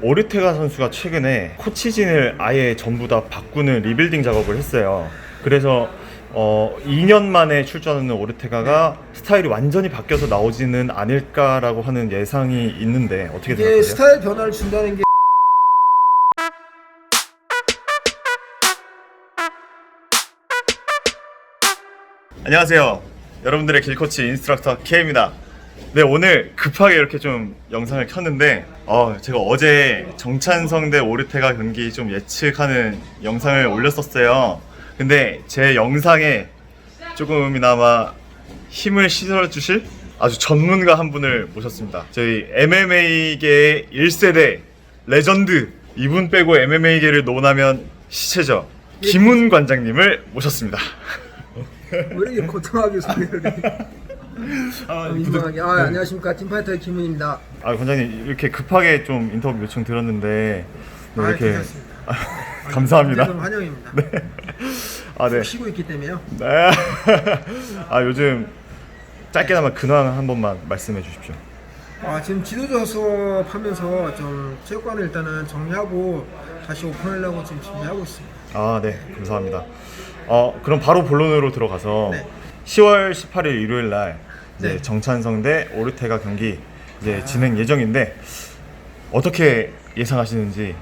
오르테가 선수가 최근에 코치진을 아예 전부 다 바꾸는 리빌딩 작업을 했어요. 그래서 어, 2년 만에 출전하는 오르테가가 스타일이 완전히 바뀌어서 나오지는 않을까라고 하는 예상이 있는데 어떻게 이게 생각하세요? 스타일 변화를 준다는 게 안녕하세요. 여러분들의 길코치 인스트럭터 K입니다. 네, 오늘 급하게 이렇게 좀 영상을 켰는데, 어, 제가 어제 정찬성 대 오르테가 경기 좀 예측하는 영상을 올렸었어요. 근데 제 영상에 조금이나마 힘을 실어 주실 아주 전문가 한 분을 모셨습니다. 저희 MMA계의 1세대 레전드 이분 빼고 MMA계를 논하면 시체죠. 김훈 관장님을 모셨습니다. 왜 이렇게 거창하게 소개를 해? 아, 민망하게. 아, 안녕하십니까 팀파이터의 김훈입니다. 아 관장님 이렇게 급하게 좀 인터뷰 요청 드렸는데 네, 아, 이렇게 괜찮습니다. 감사합니다. 언제든 환영입니다. 아 네. 쉬고 있기 때문에요. 네. 아 요즘 짧게나마 근황 한 번만 말씀해 주십시오. 아, 지금 지도자 수업하면서 좀 체육관을 일단은 정리하고 다시 오픈하려고 지금 준비하고 있습니다. 아 네 감사합니다. 어 그럼 바로 본론으로 들어가서 네. 10월 18일 일요일 날 이제 네. 정찬성 대 오르테가 경기 이제 진행 예정인데 어떻게 예상하시는지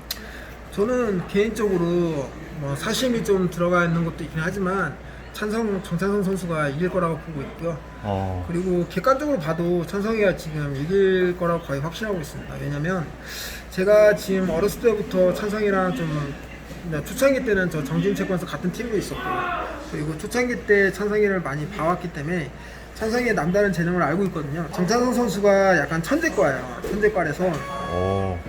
저는 개인적으로 뭐 사심이 좀 들어가 있는 것도 있긴 하지만 찬성 정찬성 선수가 이길 거라고 보고 있고요. 어 그리고 객관적으로 봐도 찬성이가 지금 이길 거라고 거의 확신하고 있습니다. 왜냐면 제가 지금 어렸을 때부터 찬성이랑 좀 그냥 초창기 때는 저 정진채권에서 같은 팀으로 있었고 그리고 초창기 때 찬성이를 많이 봐왔기 때문에 찬성이의 남다른 재능을 알고 있거든요. 정찬성 선수가 약간 천재과예요. 천재과라서 어,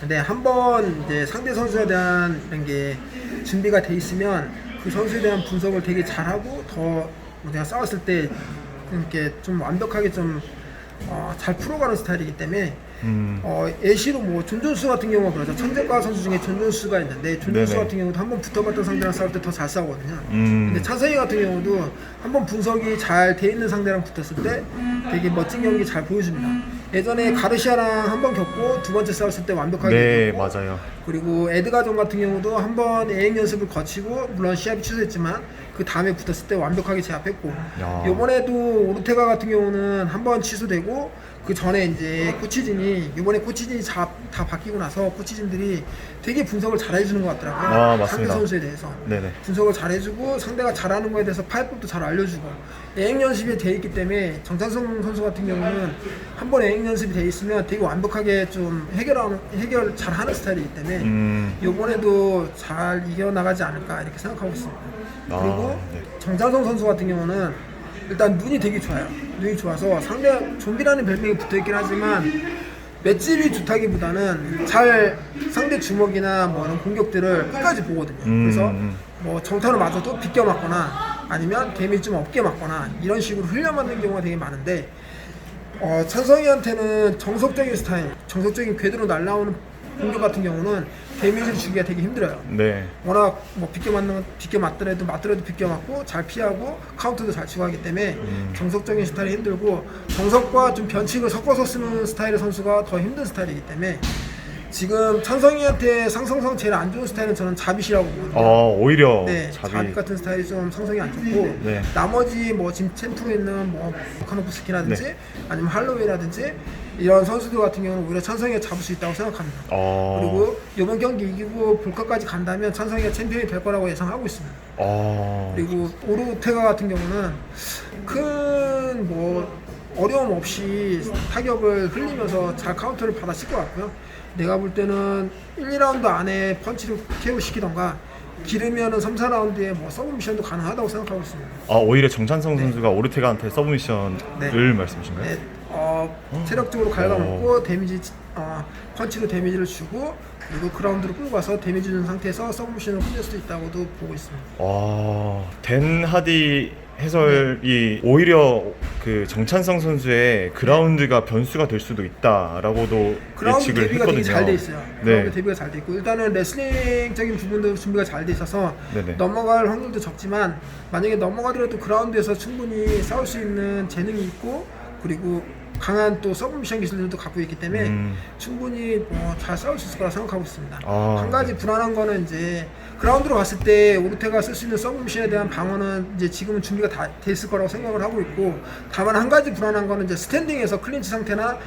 근데 한번 이제 상대 선수에 대한 이런 게 준비가 돼 있으면 그 선수에 대한 분석을 되게 잘하고 더 내가 싸웠을 때 이렇게 좀 완벽하게 좀 어, 잘 풀어가는 스타일이기 때문에 음, 어, 예시로 뭐 존존수 같은 경우가 그렇죠. 천재과 선수 중에 존존수가 있는데 존존수 네네. 같은 경우도 한 번 붙어봤던 상대랑 싸울 때 더 잘 싸우거든요. 음. 근데 찬성이 같은 경우도 한 번 분석이 잘 돼 있는 상대랑 붙었을 때 되게 멋진 경기 잘 보여줍니다. 예전에 가르시아랑 한 번 겪고 두 번째 싸웠을 때 완벽하게 네 이겼고 맞아요. 그리고 에드가전 같은 경우도 한 번 예행 연습을 거치고 물론 시합이 취소했지만 그 다음에 붙었을 때 완벽하게 제압했고 야. 이번에도 오르테가 같은 경우는 한 번 취소되고 그 전에 이제 코치진이 이번에 코치진이 다, 다 바뀌고 나서 코치진들이 되게 분석을 잘 해주는 것 같더라고요 아, 상대 맞습니다. 선수에 대해서 네네. 분석을 잘 해주고 상대가 잘하는 거에 대해서 파이법도 잘 알려주고 예행 연습이 돼 있기 때문에 정찬성 선수 같은 경우는 한번 예행 연습이 돼 있으면 되게 완벽하게 좀 해결하는 해결 잘 하는 스타일이기 때문에 음, 이번에도 잘 이겨 나가지 않을까 이렇게 생각하고 있습니다. 아, 그리고 네. 정찬성 선수 같은 경우는 일단 눈이 되게 좋아요. 눈이 좋아서 상대 좀비라는 별명이 붙어있긴 하지만 맷집이 좋다기보다는 잘 상대 주먹이나 뭐 이런 공격들을 끝까지 보거든요. 음, 그래서 음. 뭐 정타를 맞아도 비껴 맞거나 아니면 데미지 좀 없게 맞거나 이런 식으로 흘려 맞는 경우가 되게 많은데 어, 찬성이한테는 정석적인 스타일, 정석적인 궤도로 날라오는 공격 같은 경우는 데미지를 주기가 되게 힘들어요. 네. 워낙 뭐 비껴 맞는 비껴 맞더라도 맞더라도 비껴 맞고 잘 피하고 카운터도 잘 치고 하기 때문에 정석적인 스타일이 힘들고 정석과 좀 변칙을 섞어서 쓰는 스타일의 선수가 더 힘든 스타일이기 때문에 지금 찬성이한테 상성상 제일 안 좋은 스타일은 저는 자빗이라고 보거든요. 어 오히려 네, 잡이 자빗 같은 스타일이 좀 성성이 안 좋고 네. 나머지 뭐 지금 챔프로 있는 뭐 카노프 스키라든지 네. 아니면 할로웨이라든지 이런 선수들 같은 경우는 오히려 찬성이가 잡을 수 있다고 생각합니다. 어, 그리고 이번 경기 이기고 볼카까지 간다면 찬성이가 챔피언이 될 거라고 예상하고 있습니다. 어, 그리고 오르테가 같은 경우는 큰 뭐 어려움 없이 타격을 흘리면서 잘 카운터를 받아 칠 것 같고요. 내가 볼 때는 1, 2라운드 안에 펀치를 KO 시키던가 기르면은 3, 4라운드에 뭐 서브 미션도 가능하다고 생각하고 있습니다. 아 오히려 정찬성 선수가 오르테가한테 서브미션을 네. 말씀이신가요? 네, 어, 체력적으로 갉아먹고 데미지 어, 펀치로 데미지를 주고 그리고 그라운드로 끌고 가서 데미지 준 상태에서 서브 미션을 흘릴 수도 있다고도 보고 있습니다. 와, 댄 하디 해설이 오히려 그 정찬성 선수의 그라운드가 변수가 될 수도 있다라고도 그라운드 예측을 했거든요. 되게 잘돼 있어요. 네. 그라운드 대비가 잘 돼 있고 일단은 레슬링적인 부분도 준비가 잘 돼 있어서 네네. 넘어갈 확률도 적지만 만약에 넘어가더라도 그라운드에서 충분히 싸울 수 있는 재능이 있고 그리고 강한 또 서브 미션 기술들도 갖고 있기 때문에 음. 충분히 뭐 잘 싸울 수 있을 거라 생각하고 있습니다. 아, 한 가지 불안한 거는 이제 그라운드로 갔을 때 오르테가 쓸 수 있는 서브미션에 대한 방어는 이제 지금은 준비가 다돼 있을 거라고 생각을 하고 있고 다만 한 가지 불안한 거는 이제 스탠딩에서 클린치 상태나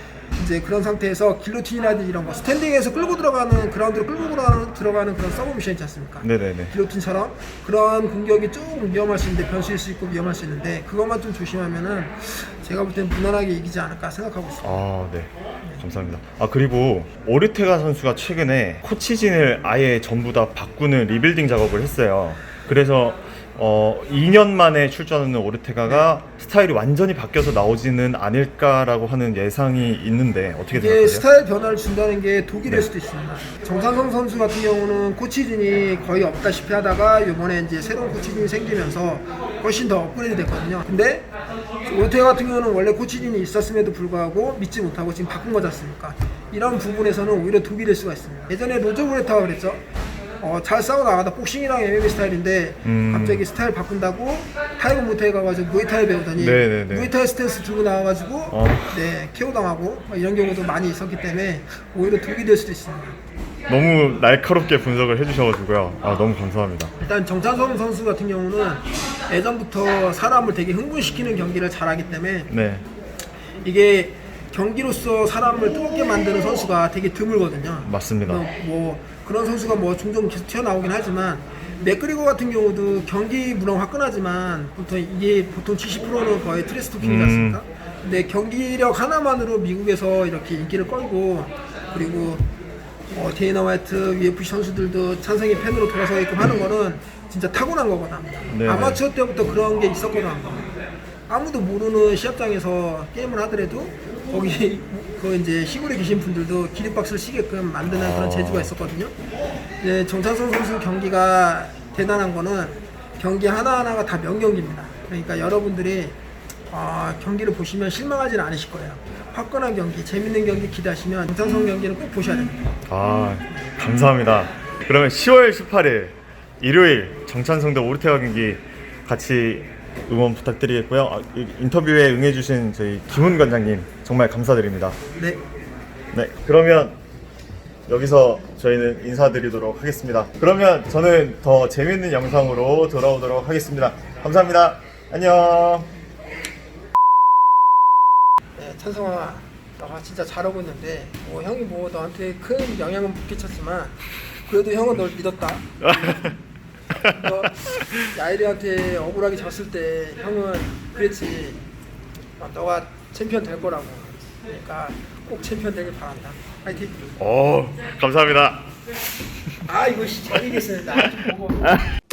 이제 그런 상태에서 길로틴이라든지 이런 거 스탠딩에서 끌고 들어가는 그라운드로 끌고 들어가는, 들어가는 그런 서브미션 있지 않습니까? 네네네. 길로틴처럼 그런 공격이 조금 위험할 수 있는데 변수일 수 있고 위험할 수 있는데 그것만 좀 조심하면은 제가 볼 땐 무난하게 이기지 않을까 생각하고 있습니다. 아, 네. 감사합니다. 아, 그리고 오르테가 선수가 최근에 코치진을 아예 전부 다 바꾸는 리빌딩 작업을 했어요. 그래서 어, 2년 만에 출전하는 오르테가가 스타일이 완전히 바뀌어서 나오지는 않을까라고 하는 예상이 있는데 어떻게 이게 생각하세요? 스타일 변화를 준다는 게 독이 네. 될 수도 있습니다. 정상성 선수 같은 경우는 코치진이 거의 없다시피 하다가 이번에 이제 새로운 코치진이 생기면서 훨씬 더 업그레이드 됐거든요. 근데 오르테 같은 경우는 원래 코치진이 있었음에도 불구하고 믿지 못하고 지금 바꾼 거지 않습니까? 이런 부분에서는 오히려 독이 될 수가 있습니다. 예전에 로저 오르테가 그랬죠. 어, 잘 싸워 나가다 복싱이랑 MMA 스타일인데 음. 갑자기 스타일 바꾼다고 타이거 무테에 가가지고 무에타이 배우더니 네네네. 무에타이 스탠스 들고 나와가지고 어. 네, KO 당하고 뭐 이런 경우도 많이 있었기 때문에 오히려 독이 될 수도 있습니다. 너무 날카롭게 분석을 해주셔가지고요. 아, 너무 감사합니다. 일단 정찬성 선수 같은 경우는 예전부터 사람을 되게 흥분시키는 경기를 잘하기 때문에 네. 이게 경기로서 사람을 뜨겁게 만드는 선수가 되게 드물거든요. 맞습니다. 뭐, 뭐 그런 선수가 뭐 종종 계속 튀어나오긴 하지만 맥그리거 같은 경우도 경기 물론 화끈하지만 보통 이게 보통 70%는 거의 트레스 토킹이지 음. 않습니까? 근데 경기력 하나만으로 미국에서 이렇게 인기를 끌고 그리고 어, 데이나 화이트 UFC 선수들도 찬성의 팬으로 돌아서 있고 하는 거는 진짜 타고난 거거든. 네네. 아마추어 때부터 그런 게 있었거든. 아무도 모르는 시합장에서 게임을 하더라도 거기 그 이제 시골에 계신 분들도 기립박수를 치게끔 만드는 아. 그런 재주가 있었거든요. 이제 정찬성 선수 경기가 대단한 거는 경기 하나하나가 다 명경기입니다. 그러니까 여러분들이 아, 경기를 보시면 실망하지는 않으실 거예요. 화끈한 경기, 재밌는 경기 기대하시면 정찬성 경기는 꼭 보셔야 됩니다. 아, 감사합니다. 그러면 10월 18일 일요일 정찬성 대 오르테가 경기 같이 응원 부탁드리겠고요. 아, 이 인터뷰에 응해주신 저희 김훈 관장님 정말 감사드립니다. 네, 네, 그러면 여기서 저희는 인사드리도록 하겠습니다. 그러면 저는 더 재밌는 영상으로 돌아오도록 하겠습니다. 감사합니다. 안녕. 네, 찬성아, 너가 진짜 잘하고 있는데 뭐 형이 뭐 너한테 큰 영향은 못 끼쳤지만 그래도 형은 널 믿었다. 너 야이리한테 억울하게 졌을 때 형은 그랬지. 어, 너가 챔피언 될 거라고. 그러니까 꼭 챔피언 되길 바란다. 파이팅. 오, 감사합니다. 아 이거 잘 이겼어요. 나좀 보고.